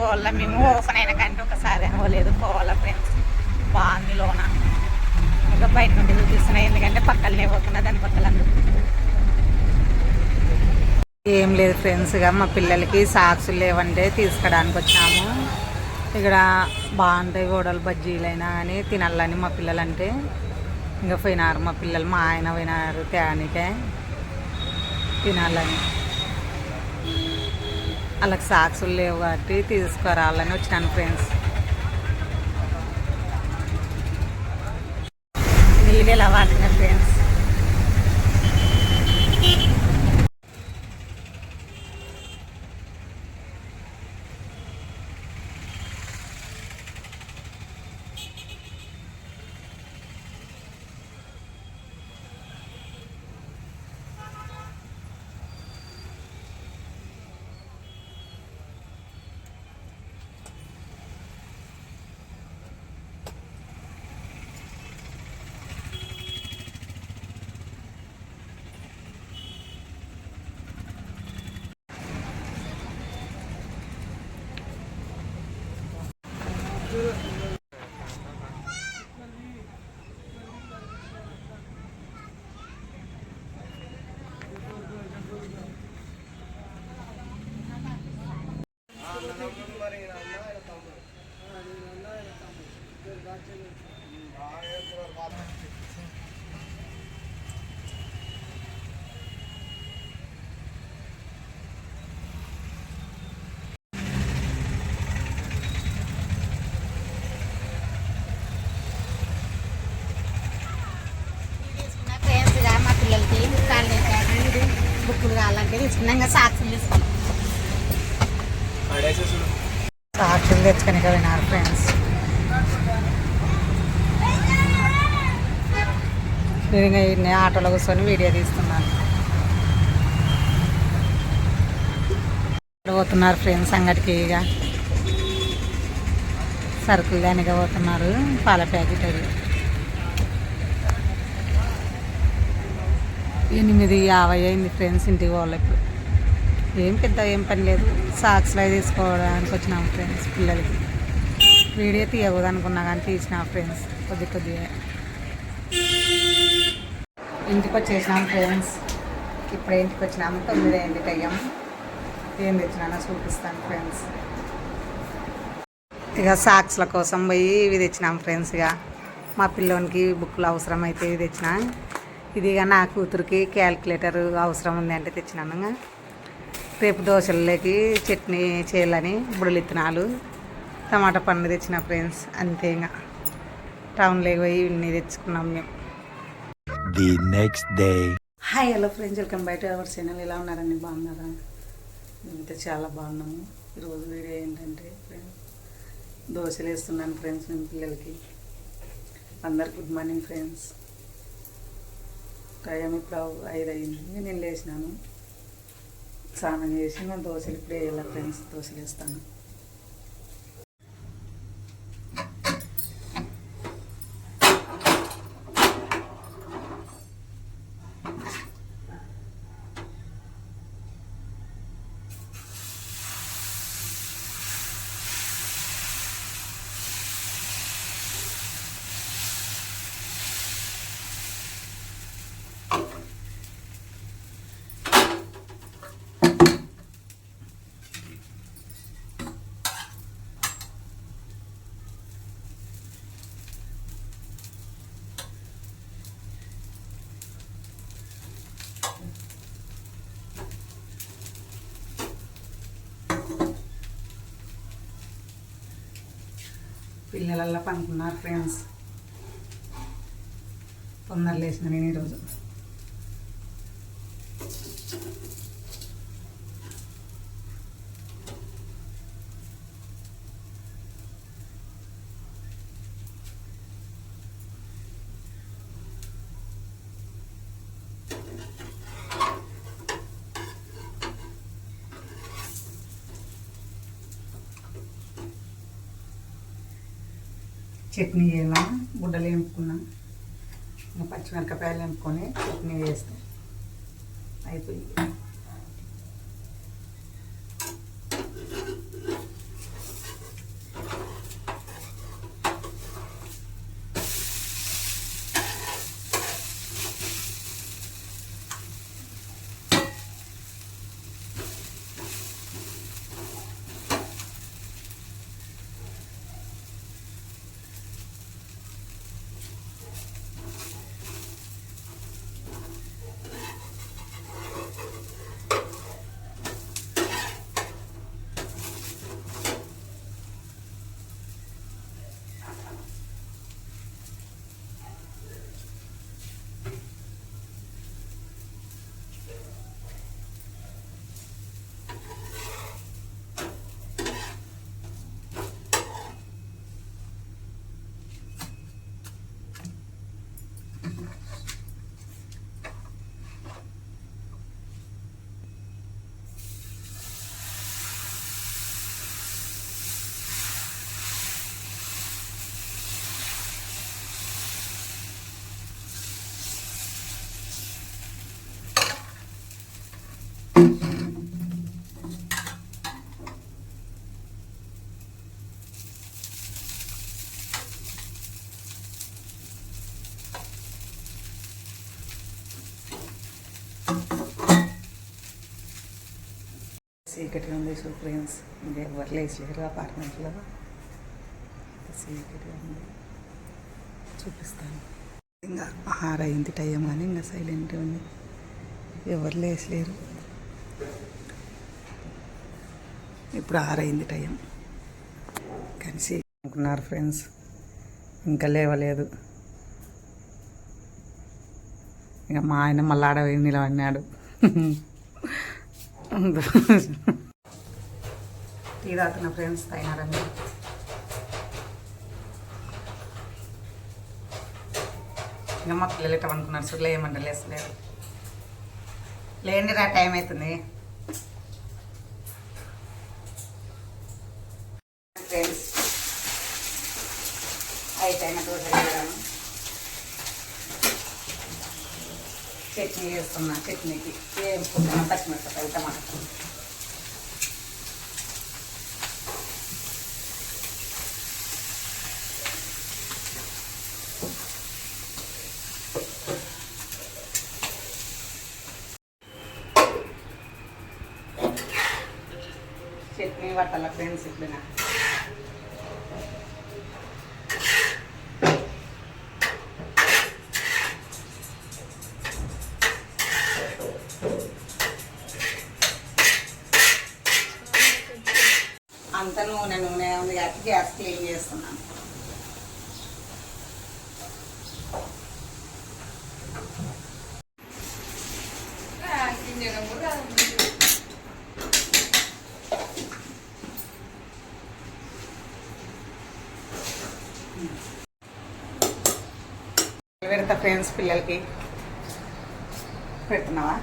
పోవాల మేము ఓపెన్ అయిన కంటే ఒకసారి అవ్వలేదు పోవాలా ఫ్రెండ్స్ బాగుంది లోన ఇంకా బయట నుండి చూపిస్తున్నాయి ఎందుకంటే పక్కలనే పోతున్నా దాని పక్కల ఏం లేదు ఫ్రెండ్స్గా మా పిల్లలకి సాక్సులు లేవంటే తీసుకోవడానికి వచ్చాము. ఇక్కడ బాగుంటాయి గోడలు బజ్జీలైనా కానీ తినాలని మా పిల్లలు అంటే ఇంకా పోయినారు మా పిల్లలు మా ఆయన పోయినారు తేనికే తినాలని. వాళ్ళకి సాక్సులు లేవు కాబట్టి తీసుకురావాలని వచ్చినాను ఫ్రెండ్స్ నీళ్ళు ఎలా ఫ్రెండ్స్ తీసుకున్న ఫ్రెండ్స్గా మా పిల్లలకి కాళ్ళు బుక్కులు కావాలంటే తీసుకున్నాం ఇంకా సాక్షులు తీసుకున్నాం సాక్షులు తెచ్చుకొని పోయినారు ఫ్రెండ్స్ నేను ఇంకా ఈయన్ని ఆటోలో కూర్చొని వీడియో తీస్తున్నాను. పోతున్నారు ఫ్రెండ్స్ అంగడికి ఇక. సరుకులు దానిగా పోతున్నారు పాల ప్యాకెట్ అది. ఎనిమిది యాభై అయింది ఫ్రెండ్స్ ఇంటికి వాళ్ళు ఇప్పుడు ఏం పెద్ద ఏం పని లేదు. సాక్స్లో తీసుకోవడానికి వచ్చినాం ఫ్రెండ్స్ పిల్లలకి. వీడియో తీయకూడదు అనుకున్నా కానీ తీసిన ఫ్రెండ్స్ కొద్ది కొద్దిగా. ఇంటికి వచ్చేసినాం ఫ్రెండ్స్. ఇప్పుడే ఇంటికి వచ్చినాము. తొమ్మిది అయింది టైం. ఏం తెచ్చినానో చూపిస్తాను ఫ్రెండ్స్. ఇక సాక్స్ల కోసం పోయి ఇవి తెచ్చినాం ఫ్రెండ్స్ ఇక. మా పిల్లోనికి బుక్లు అవసరం అయితే ఇవి తెచ్చిన. ఇది ఇక నా కూతురికి క్యాల్కులేటర్ అవసరం ఉంది అంటే తెచ్చినాను ఇంకా. రేపు దోశలకి చట్నీ చేయాలని బుడలు ఇత్తనాలు టమాటా పండు తెచ్చిన ఫ్రెండ్స్ అంతే ఇంకా టౌన్లోకి పోయి ఇవన్నీ తెచ్చుకున్నాం మేము. The next day. Hi hello friends welcome బయట అవర్ ఛానల్ ఎలా ఉన్నారండి? బాగున్నారా? మేమైతే చాలా బాగున్నాము. ఈరోజు వీడియో ఏంటంటే ఫ్రెండ్స్ దోశలు వేస్తున్నాను ఫ్రెండ్స్ నేను పిల్లలకి. అందరు గుడ్ మార్నింగ్ ఫ్రెండ్స్ టైం ఇప్పుడు ఐదు అయింది నేను లేచినాను. స్నానం చేసి నేను దోశలు ఇప్పుడు వేయాలి ఫ్రెండ్స్ దోశలు వేస్తాను. పిల్లలల్లా పనుకున్నారు ఫ్రెండ్స్ తొందర లేచిన నేను ఈరోజు. చట్నీ చేయాలా? గుడ్డలు వేపుకున్నా ఇంకా పచ్చిమిరపకాయలు వేపుకొని చట్నీ వేస్తే. అయిపోయింది. చీకటిగా ఉంది సో ఫ్రెండ్స్ ఇంకా ఎవరు లేచలేరు అపార్ట్మెంట్లో చీకటిగా ఉంది చూపిస్తాను ఇంకా ఆరు అయింది టైం కానీ ఇంకా సైలెంట్గా ఉంది ఎవరు లేచలేరు ఇప్పుడు ఆరు అయింది టైం కలిసి అనుకున్నారు ఫ్రెండ్స్ ఇంకా లేవలేదు ఇక మా ఆయన మళ్ళీ ఆడ నిలబడినాడు టీ తాగుతున్న ఫ్రెండ్స్ తాగినారా మీరు ఇంకా మా పిల్లలు ఇట్లా అనుకున్నారు చూడలే ఏమంటారు లేసలేరు లేండి రా టైం అవుతుంది ఫ్రెండ్స్ అయిపోయిన దోశ చట్నీ వేస్తున్నా చట్నీకి వేసుకుంటున్నా పచ్చిమిరపకాయ టమాటా చట్నీ పట్టాల ఫ్రెండ్స్ ఇప్పుడు నాకు అంత నూనె నూనె ఉంది కాబట్టి గ్యాస్ క్లీన్ చేస్తున్నాను పెడతా ఫ్రెండ్స్ పిల్లలకి పెడుతున్నావా?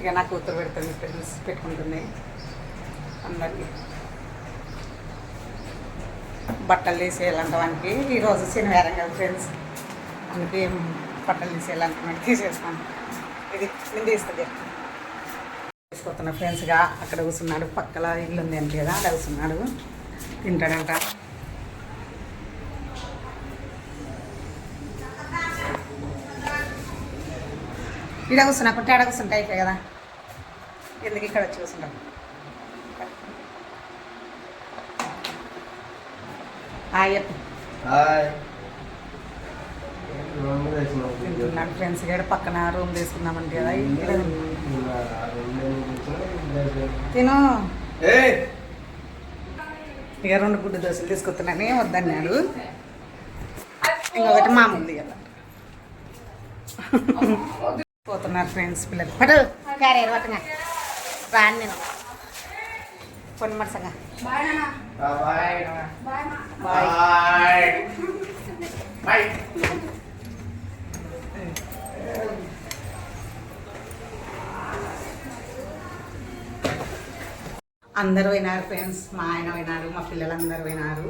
ఇక నా కూతురు పెడుతుంది ఫ్రెండ్స్ పెట్టుకుంటుంది అందరికి. బట్టలు తీసేయాలంటానికి ఈరోజు శనివారం కదా ఫ్రెండ్స్ అందుకే బట్టలు తీసేయాలంటున్నాను తీసేస్తాను. ఇది నేను తీస్తుంది. తీసుకొస్తున్న ఫ్రెండ్స్గా అక్కడ కూర్చున్నాడు. పక్కల ఇల్లు ఉంది అంటే కదా అక్కడ కూర్చున్నాడు. తింటాడంట. ఇక్కడ కూర్చున్నా కుట్టి ఆడ కూర్చుంటే అయిపోయి కదా. ఎందుకు ఇక్కడ వచ్చి కూర్చుంటాం? తింటున్నాను ఫ్రెండ్స్ ఇక్కడ పక్కన రూమ్ తీసుకుందామంటే కదా తిను. ఇక రెండు గుడ్డు దోశలు తీసుకొస్తున్నాను వద్దన్నాడు. ఇంకొకటి మామూలు కదా. పోతున్నారు ఫ్రెండ్స్ పిల్లలు. పటు క్యారియర్ పట్టుగా రాను నేను. కొన్ని మరసగా. బాయ్ అందరూ వినారు ఫ్రెండ్స్ మా ఆయన వినారు మా పిల్లలందరూ వినారు.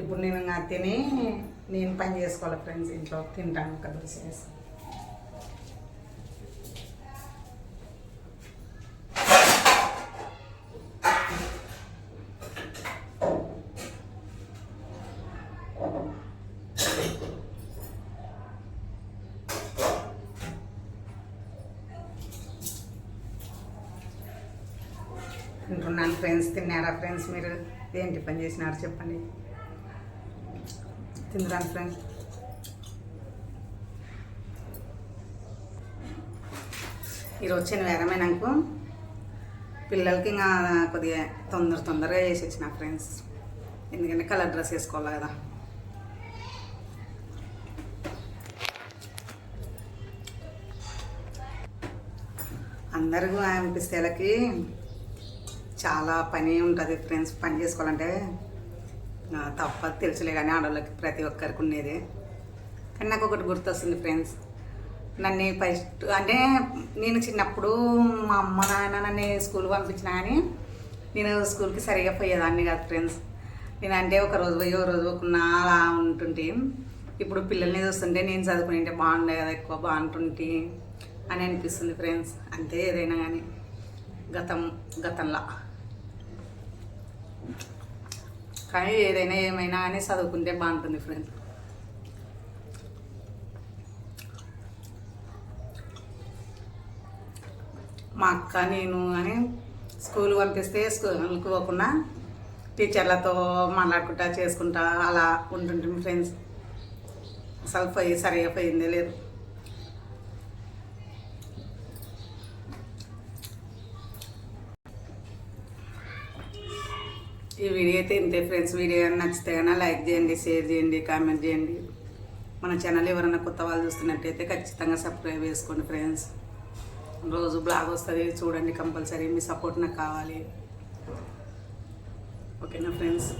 ఇప్పుడు నేను ఇంకా తిని నేను పని చేసుకోవాలి ఫ్రెండ్స్ ఇంట్లో తింటాను ఒక దోశ తింటున్నాను ఫ్రెండ్స్ తిన్నారా ఫ్రెండ్స్ మీరు? ఏంటి పని చేసినారు చెప్పండి. తిందరాను ఫ్రెండ్స్ ఈరోజు శనివారమే నాకు. పిల్లలకి ఇంకా కొద్దిగా తొందర తొందరగా చేసి వచ్చిన ఫ్రెండ్స్ ఎందుకంటే కలర్ డ్రెస్ వేసుకోవాలి కదా. అందరూ అనిపిస్తేలకి చాలా పని ఉంటుంది ఫ్రెండ్స్ పని చేసుకోవాలంటే. తప్పదు తెలుసులే కానీ ఆడవాళ్ళకి ప్రతి ఒక్కరికి ఉండేది. కానీ నాకు ఒకటి గుర్తొస్తుంది ఫ్రెండ్స్ నన్ను ఫస్ట్ అంటే నేను చిన్నప్పుడు మా అమ్మ నాన్న నన్ను స్కూల్ పంపించిన కానీ నేను స్కూల్కి సరిగా పోయేదాన్ని కాదు ఫ్రెండ్స్ నేను అంటే ఒక రోజు పోయి ఒక రోజు పోకున్నా అలా ఉంటుంటే. ఇప్పుడు పిల్లల్ని చూస్తుంటే నేను చదువుకునే బాగుండే కదా ఎక్కువ బాగుంటుంటే. అని అనిపిస్తుంది ఫ్రెండ్స్. అంతే ఏదైనా కానీ గతం గతంలా. కానీ ఏదైనా ఏమైనా కానీ చదువుకుంటే బాగుంటుంది ఫ్రెండ్స్. మా అక్క నేను అని స్కూల్ పంపిస్తే స్కూల్కి పోకుండా టీచర్లతో మాట్లాడుకుంటా చేసుకుంటా అలా ఉంటుంటుంది ఫ్రెండ్స్. అసలు పోయి సరిగా పోయిందే లేదు. ఈ వీడియో అయితే ఇంతే ఫ్రెండ్స్. వీడియో కానీ నచ్చితే కన్నా లైక్ చేయండి షేర్ చేయండి కామెంట్ చేయండి. మన ఛానల్ ఎవరైనా కొత్త వాళ్ళు చూస్తున్నట్టయితే ఖచ్చితంగా సబ్స్క్రైబ్ చేసుకోండి ఫ్రెండ్స్. రోజు బ్లాగ్ వస్తుంది చూడండి కంపల్సరీ. మీ సపోర్ట్ నాకు కావాలి. ఓకేనా ఫ్రెండ్స్?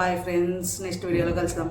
Bye friends. నెక్స్ట్ వీడియోలో కలుద్దాం.